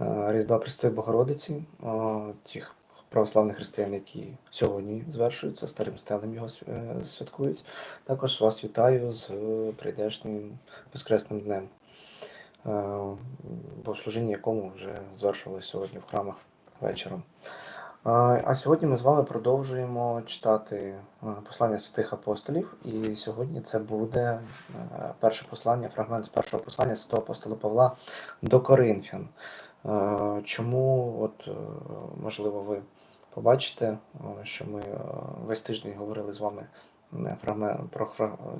е, Різдва Престої Богородиці, е, тих православних християн, які сьогодні звершуються, старим стелем його е, святкують. Також вас вітаю з прийдешнім Воскресним днем, богослужіння якому вже звершували сьогодні в храмах вечором. А сьогодні ми з вами продовжуємо читати послання святих апостолів, і сьогодні це буде перше послання, фрагмент з першого послання святого апостола Павла до Коринфян. Е, Чому, от, е, можливо, ви побачите, е, що ми весь тиждень говорили з вами про,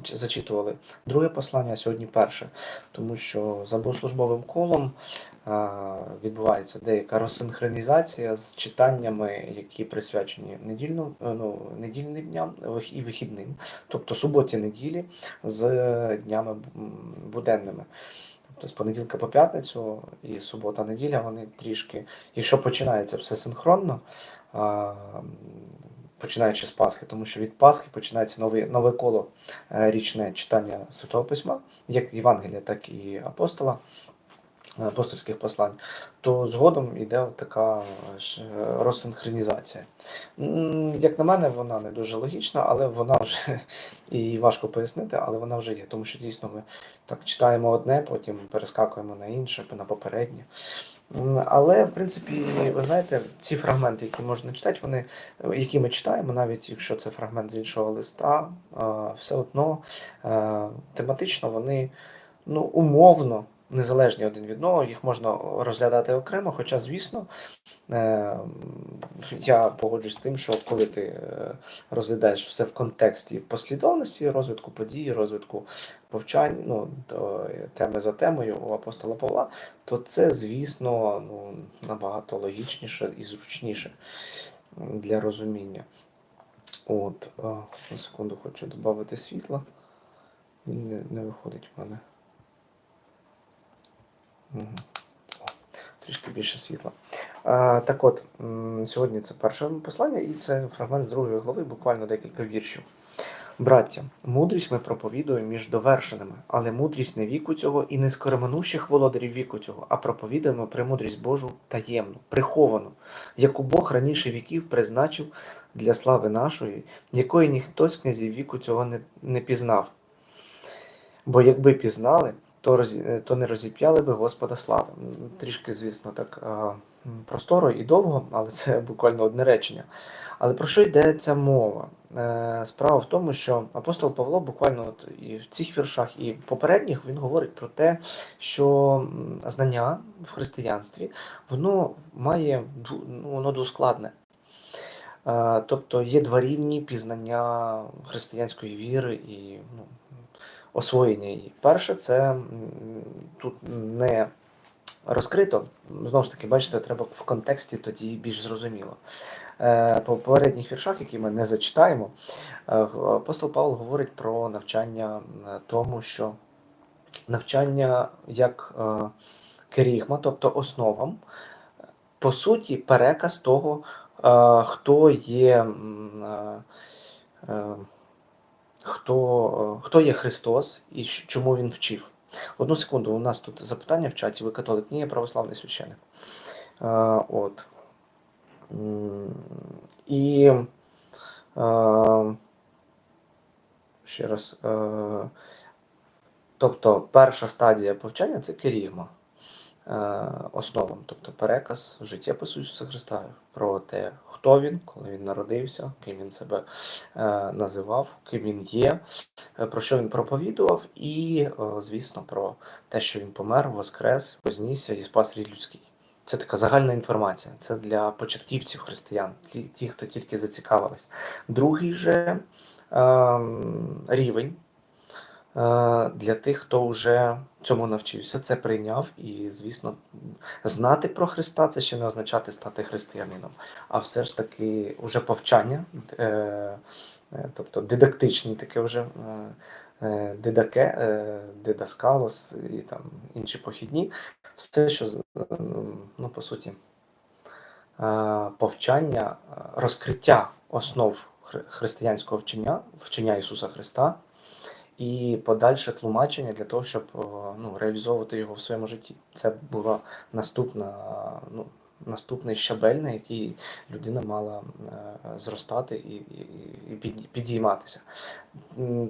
зачитували друге послання, а сьогодні перше, тому що за богослужбовим колом відбувається деяка розсинхронізація з читаннями, які присвячені недільну, ну, недільним дням і вихідним, тобто суботі неділі з днями буденними. Тобто з понеділка по п'ятницю і субота-неділя вони трішки, якщо починається все синхронно, починаючи з Пасхи, тому що від Пасхи починається нове, нове коло е, річне читання Святого Письма, як Євангелія, так і апостола, апостольських послань, то згодом йде така е, розсинхронізація. Як на мене, вона не дуже логічна, але вона вже і важко пояснити, але вона вже є. Тому що дійсно ми так читаємо одне, потім перескакуємо на інше, на попереднє. Але, в принципі, ви знаєте, ці фрагменти, які можна читати, вони, е, які ми читаємо, навіть якщо це фрагмент з іншого листа, е, все одно е, тематично вони ну, умовно незалежні один від одного, їх можна розглядати окремо. Хоча, звісно, е, я погоджуюсь з тим, що коли ти е, розглядаєш все в контексті в послідовності розвитку подій, розвитку повчань, ну, е, теми за темою у апостола Павла, то це, звісно, ну, набагато логічніше і зручніше для розуміння. От, а, на секунду хочу додати світла. Він не, не виходить в мене. Трішки більше світла. Так от, сьогодні це перше послання, і це фрагмент з другої глави, буквально декілька віршів. Браття, мудрість ми проповідуємо між довершеними, але мудрість не віку цього і не скороминущих володарів віку цього, а проповідуємо премудрість Божу таємну, приховану, яку Бог раніше віків призначив для слави нашої, якої ніхто з князів віку цього не, не пізнав. Бо якби пізнали, то, роз, то не розіп'яли би Господа слави. Трішки, звісно, так просторо і довго, але це буквально одне речення. Але про що йдеться мова? Е, Справа в тому, що апостол Павло буквально от і в цих віршах, і в попередніх він говорить про те, що знання в християнстві воно має ну, воно двоскладне. Е, Тобто є два рівні пізнання християнської віри і ну, освоєння її. Перше, це тут не розкрито. Знову ж таки, бачите, треба в контексті тоді більш зрозуміло. Е, По попередніх віршах, які ми не зачитаємо, е, апостол Павло говорить про навчання е, тому, що навчання як керігма, тобто основам, по суті, переказ того, хто є. Хто, е, хто є Христос і чому він вчив? Одну секунду, у нас тут запитання в чаті. Ви католик? Ні, я православний священник. Е, от. І е, ще раз. Е, тобто, перша стадія повчання це керігма основам, тобто переказ життєпису Ісуса Христа про те, хто він, коли він народився, ким він себе е, називав, ким він є, е, про що він проповідував, і, е, звісно, про те, що він помер, воскрес, вознісся і спас рід людський. Це така загальна інформація. Це для початківців християн, ті, хто тільки зацікавились. Другий же ем, рівень е, для тих, хто вже цьому навчився, це прийняв. І, звісно, знати про Христа це ще не означати стати християнином, а все ж таки уже повчання, е, е, тобто дидактичні таке вже. е, Дидаке, дидаскалос і там інші похідні, все, що ну, по суті, повчання, розкриття основ християнського вчення, вчення Ісуса Христа, і подальше тлумачення для того, щоб е, ну, реалізовувати його в своєму житті. Це була наступна, ну, наступний щабель, на який людина мала е, зростати і, і, підійматися.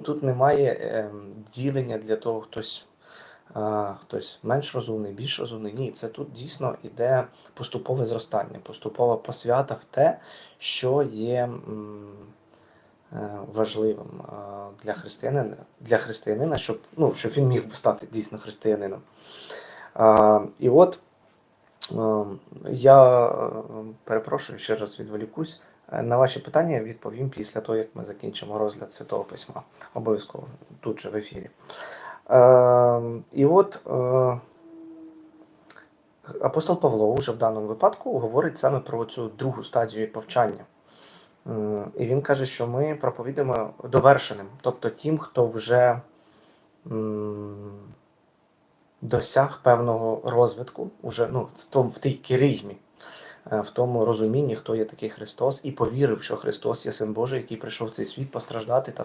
Тут немає ем, ділення для того, хтось. Хтось менш розумний, більш розумний. Ні, це тут дійсно іде поступове зростання, поступова посвята в те, що є е, важливим е, для християнина, для християнина, щоб, ну, щоб він міг стати дійсно християнином. І от е, я е, перепрошую, ще раз відволікусь. Е, На ваші питання відповім після того, як ми закінчимо розгляд Святого Письма. Обов'язково тут же в ефірі. Е, І от е, апостол Павло вже в даному випадку говорить саме про цю другу стадію повчання. М, І він каже, що ми проповідуємо довершеним, тобто тим, хто вже досяг певного розвитку, уже, ну, в, тому, в тій керигмі, е, в тому розумінні, хто є такий Христос, і повірив, що Христос є Син Божий, який прийшов в цей світ постраждати та,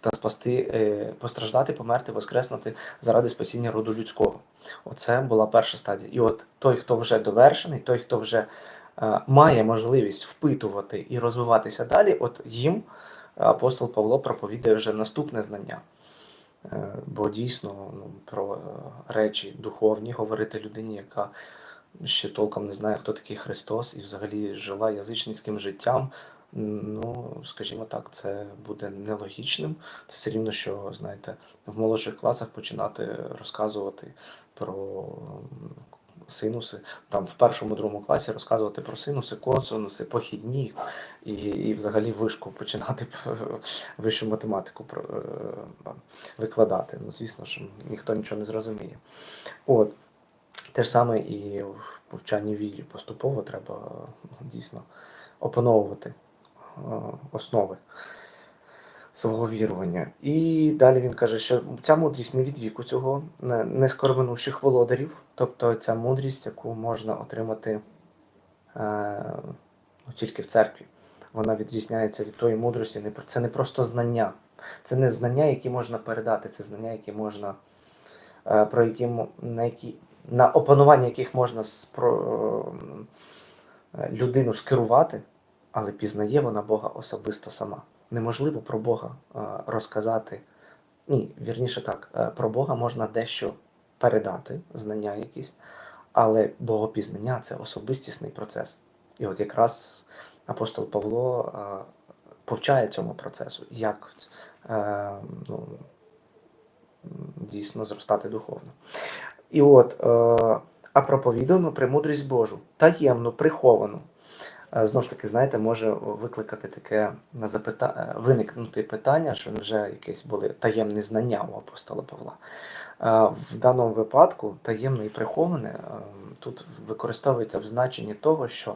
та спасти, е, постраждати, померти, воскреснути заради спасіння роду людського. Оце була перша стадія. І от той, хто вже довершений, той, хто вже е, має можливість впитувати і розвиватися далі, от їм апостол Павло проповідує вже наступне знання. Е, Бо дійсно ну, про е, речі духовні говорити людині, яка ще толком не знає, хто такий Христос, і взагалі жила язичницьким життям. Ну, скажімо так, це буде нелогічним. Це все рівно, що знаєте, в молодших класах починати розказувати про синуси. Там в першому другому класі розказувати про синуси, косинуси, похідні і, і взагалі вишку починати вищу математику е, викладати. Ну, звісно ж, ніхто нічого не зрозуміє. От. Те ж саме і в повчанні вірі. Поступово треба дійсно опановувати е, основи свого вірування. І далі він каже, що ця мудрість не від віку цього, не- не володарів, тобто ця мудрість, яку можна отримати е, ну, тільки в церкві. Вона відрізняється від тої мудрості. Це не просто знання. Це не знання, які можна передати, це знання, які можна, е, про які, на, які, на опанування яких можна спро, е, людину скерувати, але пізнає вона Бога особисто сама. Неможливо про Бога е, розказати. Ні, вірніше так, е, про Бога можна дещо передати, знання якісь, але богопізнання це особистісний процес. І от якраз апостол Павло е, повчає цьому процесу, як ну, дійсно зростати духовно. І от, а проповідуємо премудрість Божу, таємну, приховану. Е, Знову ж таки, знаєте, може викликати таке на запита... е, виникнути питання, що вже якісь були таємні знання у апостола Павла. Е, В даному випадку таємне і приховане е, тут використовується в значенні того, що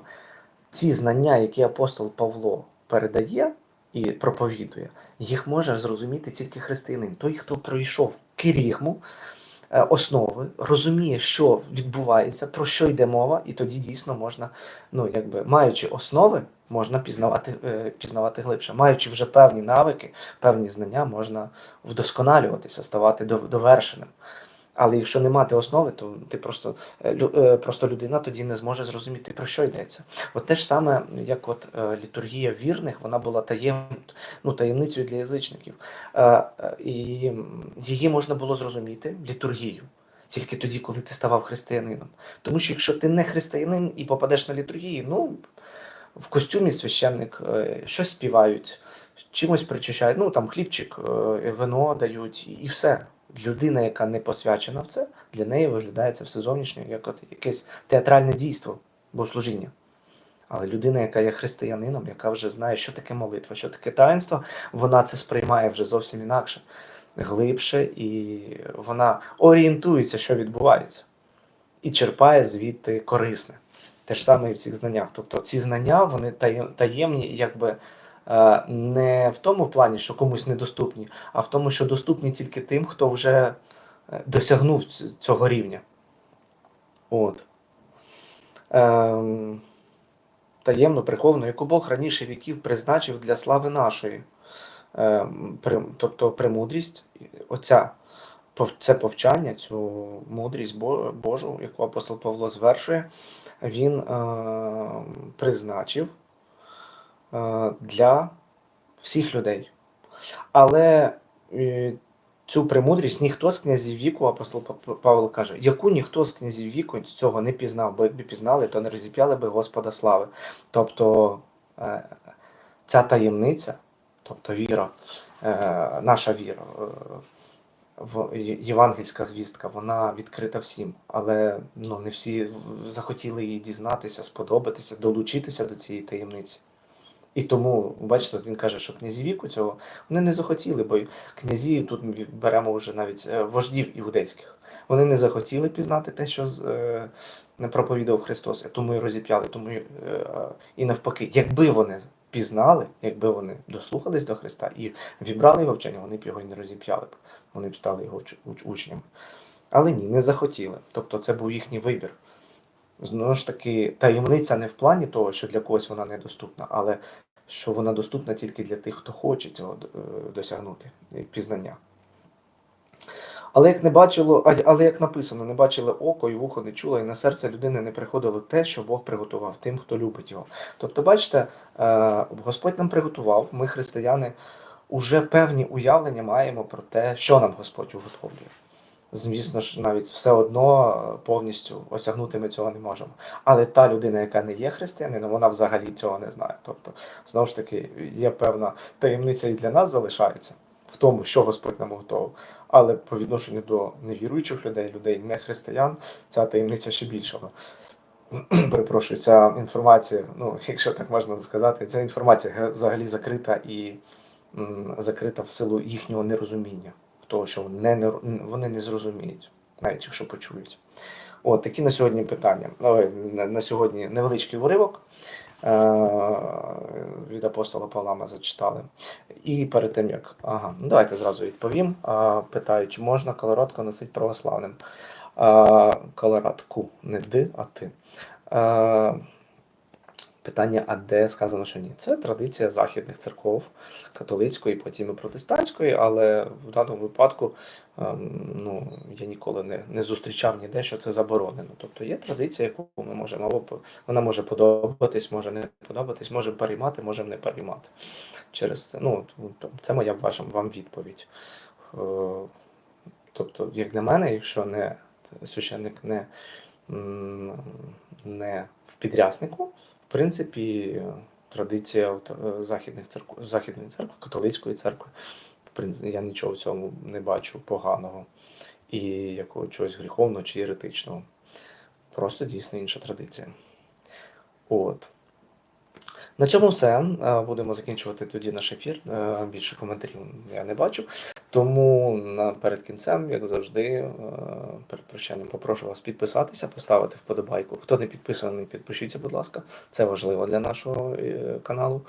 ці знання, які апостол Павло передає і проповідує, їх може зрозуміти тільки християнин. Той, хто пройшов кирігму, е, основи, розуміє, що відбувається, про що йде мова, і тоді дійсно можна, ну якби маючи основи, можна пізнавати, е, пізнавати глибше. Маючи вже певні навики, певні знання, можна вдосконалюватися, ставати довершеним. Але якщо не мати основи, то ти просто, е, е, просто людина тоді не зможе зрозуміти, про що йдеться. От те ж саме, як от е, літургія вірних, вона була таєм, ну, таємницею для язичників. І її можна було зрозуміти, літургію, тільки тоді, коли ти ставав християнином. Тому що якщо ти не християнин і попадеш на літургію, ну в костюмі священник щось співають, чимось причащають, ну там хлібчик, вино дають, і все. Людина, яка не посвячена в це, для неї виглядає це все зовнішньо, як от якесь театральне дійство, богослужіння. Але людина, яка є християнином, яка вже знає, що таке молитва, що таке таїнство, вона це сприймає вже зовсім інакше, глибше, і вона орієнтується, що відбувається, і черпає звідти корисне. Те ж саме і в цих знаннях. Тобто ці знання вони таємні, якби не в тому плані, що комусь недоступні, а в тому, що доступні тільки тим, хто вже е, досягнув цього рівня. От. Ем, таємно приховано, яку Бог раніше віків призначив для слави нашої. е, при- тобто премудрість, оця, це повчання, цю мудрість Божу, яку апостол Павло звершує, він е, призначив е, для всіх людей. Але е, цю премудрість ніхто з князів віку, апостол Па- Павло каже, яку ніхто з князів віку цього не пізнав, бо якби пізнали, то не розіп'яли би Господа слави. Тобто е, ця таємниця, тобто віра, е, наша віра, е, в євангельська звістка, вона відкрита всім, але ну, не всі захотіли її дізнатися, сподобатися, долучитися до цієї таємниці. І тому, бачите, він каже, що князі віку цього вони не захотіли, бо князі тут ми беремо вже навіть е, вождів іудейських. Вони не захотіли пізнати те, що е, проповідав Христос, тому і розіп'яли. Тому і, е, і навпаки, якби вони пізнали, якби вони дослухались до Христа і вібрали його вчення, вони б його не розіп'яли б. Вони б стали його уч- учнями. Але ні, не захотіли. Тобто це був їхній вибір. Знову ж таки, таємниця не в плані того, що для когось вона недоступна, але що вона доступна тільки для тих, хто хоче цього е, досягнути е, пізнання. Але як не бачило, але як написано, не бачили око і вухо не чуло, і на серце людини не приходило те, що Бог приготував тим, хто любить його. Тобто, бачите, е, Господь нам приготував, ми, християни, уже певні уявлення маємо про те, що нам Господь уготовлює. Звісно ж, навіть все одно е, повністю осягнути ми цього не можемо. Але та людина, яка не є християнином, вона взагалі цього не знає. Тобто, знову ж таки, є певна таємниця і для нас залишається в тому, що Господь нам готовий. Але по відношенню до невіруючих людей, людей не християн, ця таємниця ще більша. Перепрошую, ця інформація, ну, якщо так можна сказати, ця інформація взагалі закрита і м, закрита в силу їхнього нерозуміння, того, що вони не, вони не зрозуміють, навіть якщо почують. От такі на сьогодні питання. Ой, на, сьогодні невеличкий уривок е- від апостола Павла ми зачитали. І перед тим як. Ага, ну давайте зразу відповім. Питаю, чи можна колоротку носити православним? Колорадку, не ди, а ти. Питання, а де сказано, що ні? Це традиція західних церков, католицької, потім і протестантської, але в даному випадку ем, ну, я ніколи не, не зустрічав ніде, що це заборонено. Тобто є традиція, яку ми можемо вона може подобатись, може не подобатись, може переймати, може не переймати. Через це, ну, це моя ваша вам відповідь. Е, Тобто, як на мене, якщо не священник не, не в підряснику, в принципі, традиція е, західних церкв, західної церкви, католицької церкви, я нічого в цьому не бачу поганого і якого чогось гріховного чи еретичного. Просто дійсно інша традиція. От. На цьому все. Е, Будемо закінчувати тоді наш ефір. Е, Більше коментарів я не бачу. Тому перед кінцем, як завжди, е, перед прощанням попрошу вас підписатися, поставити вподобайку. Хто не підписаний, підпишіться, будь ласка. Це важливо для нашого каналу.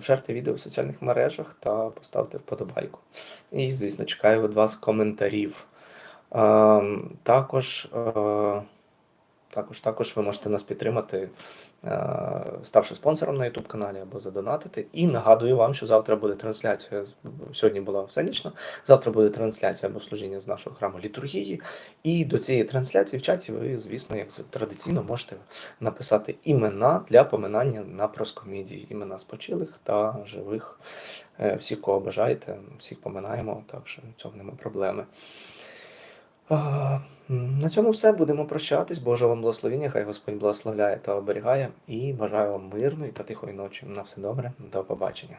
Шерте відео в соціальних мережах та поставте вподобайку. І, звісно, чекаю від вас коментарів. Також. також, також ви можете нас підтримати, ставши спонсором на YouTube каналі або задонатити. І нагадую вам, що завтра буде трансляція. Сьогодні була всенічна. Завтра буде трансляція або служіння з нашого храму літургії. І до цієї трансляції в чаті ви, звісно, як традиційно можете написати імена для поминання на проскомідії. Імена спочилих та живих. Е, Всіх, кого бажаєте, всіх поминаємо, так що в цьому немає проблеми. На цьому все. Будемо прощатись. Божого вам благословіння. Хай Господь благословляє та оберігає. І бажаю вам мирної та тихої ночі. На все добре. До побачення.